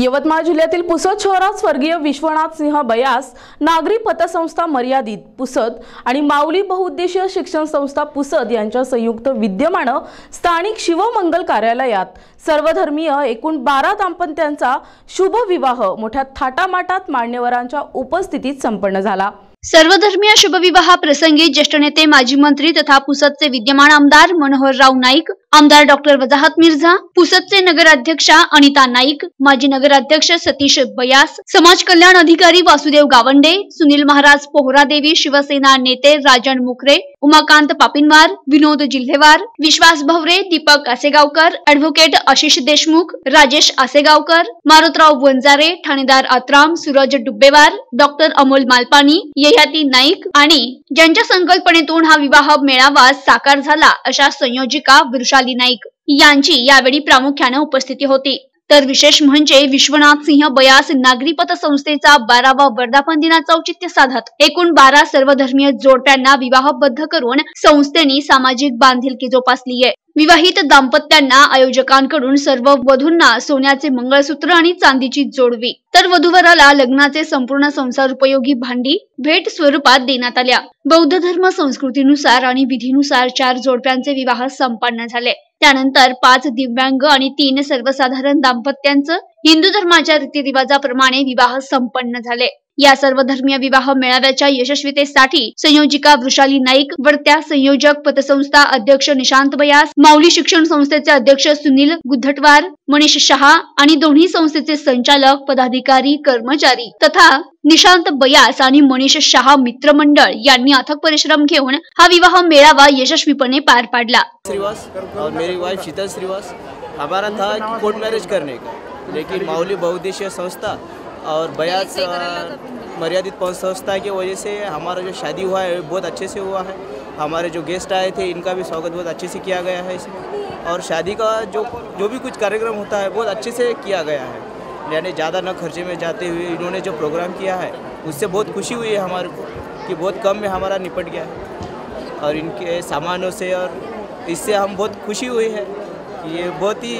यवतमाळ जिल्ह्यातील पुसद शहरात स्वर्गीय विश्वनाथ सिंह बयास नागरी पतसंस्था मर्यादित पुसद आणि माऊली बहुउद्देशीय शिक्षण संस्था पुसद यांच्या संयुक्त विद्यमानं स्थानिक शिवमंगल कार्यालयात सर्वधर्मीय एकूण बारा दाम्पत्यांचा शुभ विवाह मोठ्या थाटामाटात मान्यवरांच्या उपस्थितीत संपन्न झाला. सर्वधर्मीय शुभविवाह प्रसंगी ज्येष्ठ नेते माजी मंत्री तथा पुसदचे विद्यमान आमदार मनोहरराव नाईक आमदार डॉक्टर वजाहत मिर्झा पुसदचे नगराध्यक्षा अनिता नाईक माजी नगराध्यक्ष सतीश बयास समाज कल्याण अधिकारी वासुदेव गावंडे सुनील महाराज पोहरादेवी शिवसेना नेते राजन मुखरे उमाकांत पापिनवार विनोद जिल्हेवार विश्वास भवरे दीपक आसेगावकर ऍडव्होकेट आशिष देशमुख राजेश आसेगावकर मारुतराव वंजारे ठाणेदार आत्राम सूरज डुब्बेवार डॉक्टर अमोल मालपानी ययाती नाईक आणि ज्यांच्या संकल्पनेतून हा विवाह मेळावा साकार झाला अशा संयोजिका वृषाली नाईक. यांची यावेळी प्रामुख्याने उपस्थिती होती. तर विशेष म्हणजे विश्वनाथ सिंह बयास नागरी पतसंस्थेचा बारावा वर्धापन दिनाचं औचित्य साधत. एकूण बारा सर्वधर्मीय जोडप्यांना विवाहबद्ध करून संस्थेने सामाजिक बांधिलकी जोपासली आहे. विवाहित दाम्पत्यांना आयोजकांकडून सर्व वधूंना सोन्याचे मंगळसूत्र आणि चांदीची जोडवी. तर वधूवराला लग्नाचे संपूर्ण संसार उपयोगी भांडी भेट स्वरूपात देण्यात आल्या. बौद्ध धर्म संस्कृतीनुसार आणि विधीनुसार चार जोडप्यांचे विवाह संपन्न झाले. त्यानंतर पाच दिव्यांग आणि तीन सर्वसाधारण दाम्पत्यांचं हिंदू धर्माच्या रीतिरिवाजाप्रमाणे विवाह संपन्न झाले. या सर्वधर्मीय विवाह मेळाव्याच्या यशस्वीतेसाठी संयोजिका वृषाली नाईक वर्त्या संयोजक पतसंस्था अध्यक्ष निशांत बयास माऊली शिक्षण संस्थेचे अध्यक्ष सुनील गुद्धटवार मनीष शहा आणि दोन्ही संस्थेचे संचालक पदाधिकारी कर्मचारी तथा निशांत बयास आणि मनीष शहा मित्रमंडळ यांनी अथक परिश्रम घेऊन हा विवाह मेळावा यशस्वीपणे पार पाडला. श्रीवास और मेरी वाइफ शीतल श्रीवास हमारा था कोर्ट मैरिज करने का? लेकिन माउली बहुद्देशीय संस्था और बयास अ, मर्यादित पद संस्था की वजह से हमारा जो शादी हुआ है बहुत अच्छे से हुआ है। हमारे जो गेस्ट आए थे इनका भी स्वागत बहुत अच्छे से किया गया है इसमें और शादी का जो जो भी कुछ कार्यक्रम होता है बहुत अच्छे से किया गया है। यानी ज़्यादा न खर्चे में जाते हुए इन्होंने जो प्रोग्राम किया है उससे बहुत खुशी हुई है हमारे को कि बहुत कम में हमारा निपट गया है। और इनके सामानों से और इससे हम बहुत खुशी हुई है कि ये बहुत ही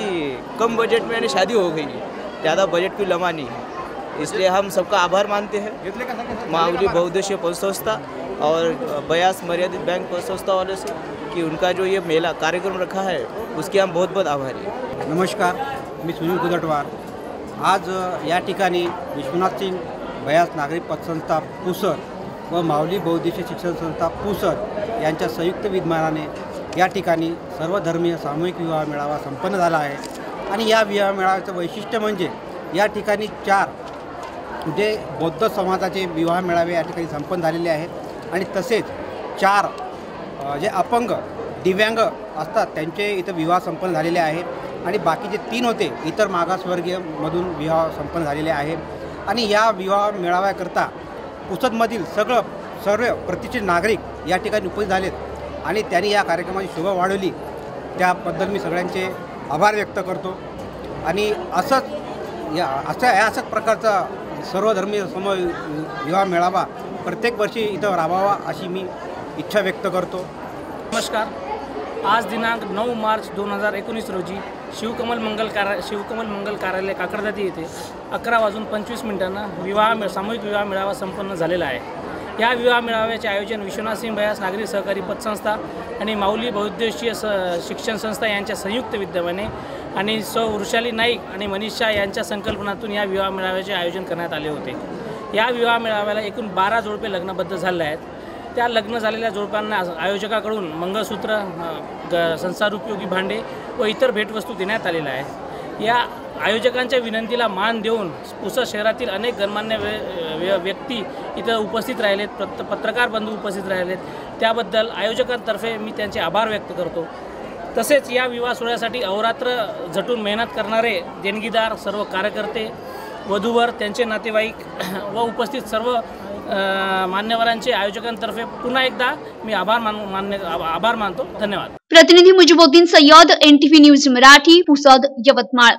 कम बजट में यानी शादी हो गई है। ज़्यादा बजट की लमा नहीं है। इसलिए हम सबका आभार मानते हैं। मावली बहुद्देशीय पदसंस्था और बयास मर्यादित बैंक पदसंस्था वाले से कि उनका जो ये मेला कार्यक्रम रखा है उसके हम बहुत बहुत आभारी हैं। नमस्कार मी सुनील कुदटवार। आज या ठिकाणी विश्वनाथ सिंग बयास नागरिक पतसंस्था पुसर व माऊली बौद्धिक शिक्षण संस्था पुसर यांच्या संयुक्त विद्यमानाने या ठिकाणी सर्वधर्मीय सामूहिक विवाह मेळावा संपन्न झाला आहे. आणि या विवाह मेळाव्याचं वैशिष्ट्य म्हणजे या ठिकाणी चार जे बौद्ध समाजाचे विवाह मेळावे या ठिकाणी संपन्न झालेले आहेत. आणि तसेच चार जे अपंग दिव्यांग असतात त्यांचे इथं विवाह संपन्न झालेले आहेत. आणि बाकीचे तीन होते इतर मागासवर्गीयमधून विवाह संपन्न झालेले आहेत. आणि या विवाह मेळाव्याकरता पुसदमधील सगळं सर्व प्रतिष्ठित नागरिक या ठिकाणी उपस्थित झालेत. आणि त्यांनी या कार्यक्रमाची शोभा वाढवली. त्याबद्दल मी सगळ्यांचे आभार व्यक्त करतो. आणि असंच या अशा या असंच प्रकारचा सर्वधर्मीय सम विवाह मेळावा प्रत्येक वर्षी इथं राबावा अशी मी इच्छा व्यक्त करतो. नमस्कार. आज दिनांक नऊ मार्च दोन हजार एकोणीस रोजी शिवकमल मंगल कार्य शिवकमल मंगल कार्यालय काकडदाती येथे अकरा वाजून पंचवीस मिनिटांना विवाह सामूहिक विवाह मेळावा संपन्न झालेला आहे. या विवाह मेळाव्याचे आयोजन विश्वनाथ सिंह बयास नागरी सहकारी पतसंस्था आणि माऊली बहुद्देशीय स शिक्षण संस्था यांच्या संयुक्त विद्यमाने आणि सौ वृषाली नाईक आणि मनीष शाह यांच्या संकल्पनातून या विवाह मेळाव्याचे आयोजन करण्यात आले होते. या विवाह मेळाव्याला एकूण बारा जोडपे लग्नबद्ध झाले आहेत. त्या लग्न झालेल्या जोडप्यांना आयोजकाकडून मंगळसूत्र ग संसारोपयोगी भांडे व इतर भेटवस्तू देण्यात आलेल्या आहे या आयोजकांच्या विनंतीला मान देऊन पुसद शहरातील अनेक गणमान्य वे व्य- व्यक्ती इथं उपस्थित राहिलेत पत्र पत्रकार बंधू उपस्थित राहिलेत. त्याबद्दल आयोजकांतर्फे मी त्यांचे आभार व्यक्त करतो. तसेच या विवाह सोहळ्यासाठी अहोरात्र झटून मेहनत करणारे देणगीदार सर्व कार्यकर्ते वधूवर त्यांचे नातेवाईक व उपस्थित सर्व मान्यवरांचे आयोजकांतर्फे पुन्हा एकदा मी आभार मान मान्य आभार मानतो. धन्यवाद. प्रतिनिधी मुजिबुद्दीन सय्यद एनटीव्ही न्यूज मराठी पुसद यवतमाळ.